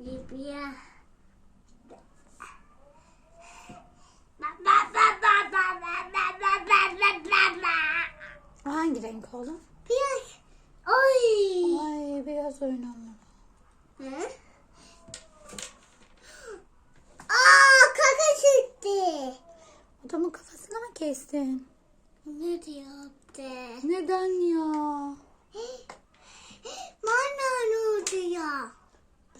Libya. Hangi renk oğlum? Beyaz. Oy. Ay beyaz oynamalı. Hı? Aa kaka çıktı. Adamın kafasını mı kestin? Ne diyor? Neden ya?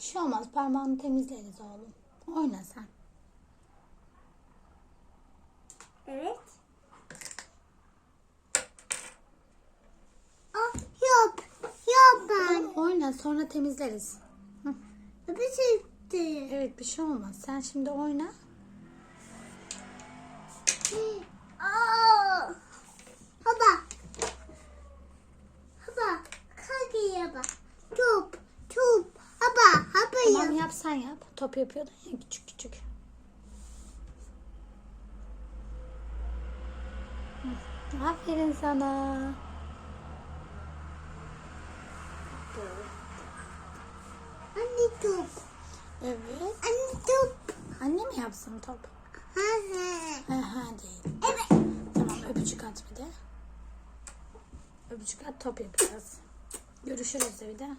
Şey olmaz parmağını temizleriz oğlum. Oyna sen. Evet. Ah yap. Yap ben. Oyna sonra temizleriz. Bir çıktı. Evet bir şey olmaz. Sen şimdi oyna. Aa. Haba. Haba. Kalk bak. Top. Top. Haba. Haba Tamam yap. yap sen yap. Top yapıyordun ya küçük küçük. Aferin sana. Anne top. Evet. Anne top. Anne mi yapsın top? Ha ha. Değil. Evet. Tamam öpücük at bir de. Öpücük at top yapacağız. Görüşürüz de